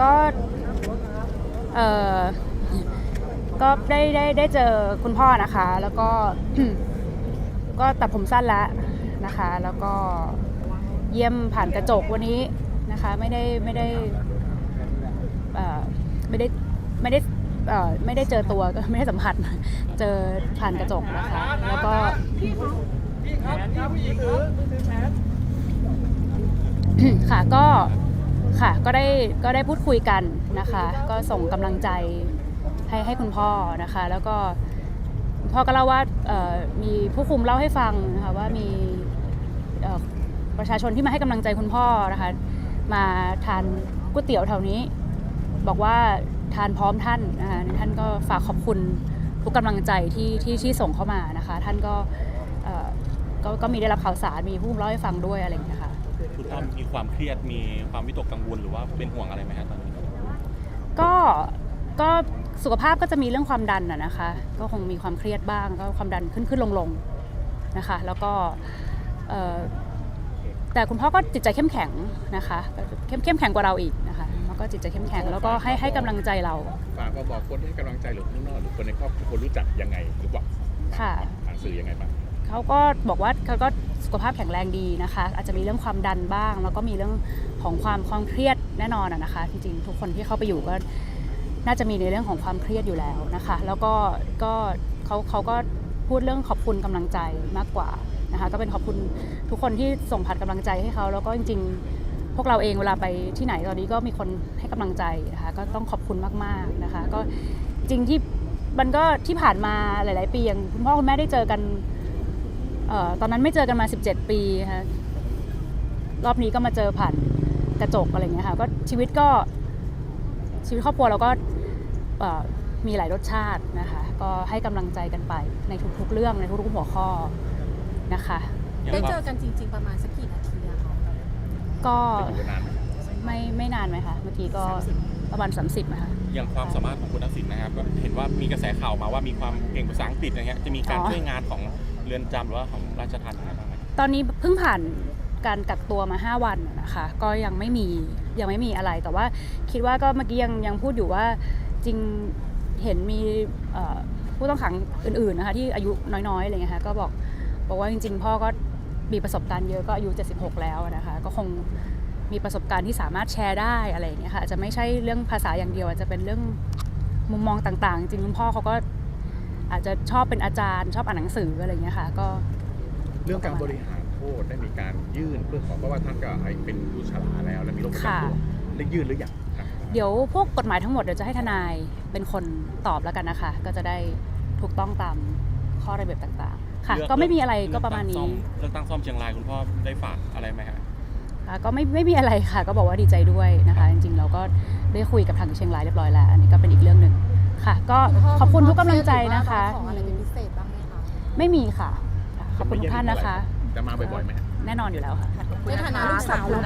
ก็เออก็ได้ได้ได้เจอคุณพ่อนะคะ แล้วก็ก็ตัดผมสั้นแล้วนะคะ แล้วก็เยี่ยมผ่านกระจกวันนี้นะคะ ไม่ได้ไม่ได้เออไม่ได้ไม่ได้เอ่อไม่ได้เจอตัวก็ไม่ได้สัมผัสเจอผ่านกระจกนะคะ แล้วก็ค่ะก็ ค่ะ ก็ได้ก็ได้พูดคุยกันนะคะ ก็ส่งกำลังใจให้ให้คุณพ่อนะคะ แล้วก็คุณพ่อก็เล่าว่าเอ่อมีผู้คุมเล่าให้ฟังนะคะว่ามีเอ่อประชาชนที่มาให้กำลังใจคุณพ่อนะคะ มาทานก๋วยเตี๋ยวแถวนี้ บอกว่าทานพร้อมท่านนะคะท่านก็ฝากขอบคุณทุกกำลังใจที่ที่ที่ส่งเข้ามานะคะ ท่านก็เอ่อก็ก็มีได้รับข่าวสารมีผู้คุมเล่าให้ฟังด้วยอะไรอย่างเงี้ยค่ะ คุณพ่อมีความเครียดมีความวิตกกังวลหรือว่าเป็นห่วงอะไรไหมฮะตอนนี้ก็ก็สุขภาพก็จะมีเรื่องความดันอะนะคะ ก็คงมีความเครียดบ้างก็ความดันขึ้นขึ้นลงลงนะคะ แล้วก็เอ่อแต่คุณพ่อก็จิตใจเข้มแข็งนะคะเข้มเข้มแข็งกว่าเราอีกนะคะแล้วก็จิตใจเข้มแข็งแล้วก็ให้ให้กำลังใจเรา ฝากมาบอกคนที่ให้กำลังใจหรือข้างนอกหรือคนในครอบครัวคนรู้จักยังไงหรือเปล่าค่ะ ผ่านสื่อยังไงบ้าง เขาก็บอกว่าเขาก็สุขภาพแข็งแรงดีนะคะ อาจจะมีเรื่องความดันบ้าง แล้วก็มีเรื่องของความความเครียดแน่นอนนะคะจริงๆทุกคนที่เข้าไปอยู่ก็น่าจะมีในเรื่องของความเครียดอยู่แล้วนะคะ แล้วก็ก็เขาเขาก็พูดเรื่องขอบคุณกำลังใจมากกว่านะคะก็เป็นขอบคุณทุกคนที่ส่งผ่านกำลังใจให้เขาแล้วก็จริง ๆ พวกเราเองเวลาไปที่ไหนตอนนี้ก็มีคนให้กำลังใจนะคะก็ต้องขอบคุณมากๆนะคะ ก็จริงที่มันก็ที่ผ่านมาหลาย ๆ ปีอย่างคุณพ่อคุณแม่ได้เจอกัน ตอนนั้นไม่เจอกันมา 17 ปีค่ะรอบนี้ก็มาเจอผ่านกระจกอะไรอย่างเงี้ยค่ะก็ชีวิตก็ชีวิตครอบครัวเราก็เอ่อมีหลายรสชาตินะคะก็ให้กำลังใจกันไปในทุกๆเรื่องในทุกๆหัวข้อนะคะอย่างได้ว่าเจอกันจริง ๆ ประมาณสักกี่นาทีอะคะก็ไปอยู่กันนานไหมไม่ไม่นานไหมคะเมื่อกี้ก็ประมาณ 30นะคะอย่างความสามารถของคุณทักษิณนะครับก็เห็นว่ามีกระแสข่าวมาว่ามีความเก่งภาษาอังกฤษอะไรเงี้ยจะมีการอ๋อช่วยงานของ เรือนจำหรือว่าของราชทัณฑ์อะไรบ้างไหมตอนนี้เพิ่งผ่านการกักตัวมา 5 วันนะคะ ก็ยังไม่มียังไม่มีอะไร แต่ว่าคิดว่าก็เมื่อกี้ยังยังพูดอยู่ว่าจริงเห็นมีเอ่อผู้ต้องขังอื่นๆนะคะที่อายุน้อยๆอะไรเงี้ยค่ะก็บอกบอกว่าจริง ๆ พ่อก็มีประสบการณ์เยอะก็อายุ 76 แล้วนะคะก็คงมีประสบการณ์ที่สามารถแชร์ได้อะไรอย่างเงี้ยค่ะอาจจะไม่ใช่เรื่องภาษาอย่างเดียวอาจจะเป็นเรื่องมุมมองต่างๆ จริงๆคุณพ่อเขาก็ อาจจะชอบเป็นอาจารย์ ชอบอ่านหนังสืออะไรอย่างเงี้ยค่ะ ก็เรื่องการบริหารโทษได้มีการยื่นเพื่อขอเพราะว่าท่านก็เป็นผู้ชราแล้ว และมีโรคประจำตัวได้ยื่นหรือยังครับเดี๋ยวพวกกฎหมายทั้งหมดเดี๋ยวจะให้ทนายเป็นคนตอบแล้วกันนะคะ ก็จะได้ถูกต้องตามข้อระเบียบต่างๆ ค่ะเลือกก็ไม่มีอะไรก็ประมาณเลือกตั้นี้งซ่อเลือกตั้งซ่อมเชียงรายคุณพ่อได้ฝากอะไรไหมฮะค่ะก็ไม่ไม่มีอะไรค่ะ ก็บอกว่าดีใจด้วยนะคะ จริงๆเราก็ได้คุยกับทางเชียงรายเรียบร้อยแล้ว อันนี้ก็เป็นอีกเรื่องหนึ่ง ค่ะ ก็ขอบคุณทุกกำลังใจนะคะ ของอะไรเป็นพิเศษบ้างไหมคะไม่มีค่ะ ขอบคุณทุกท่านนะคะ จะมาบ่อยๆไหม แน่นอนอยู่แล้วค่ะ ในฐานะลูกสาวเรา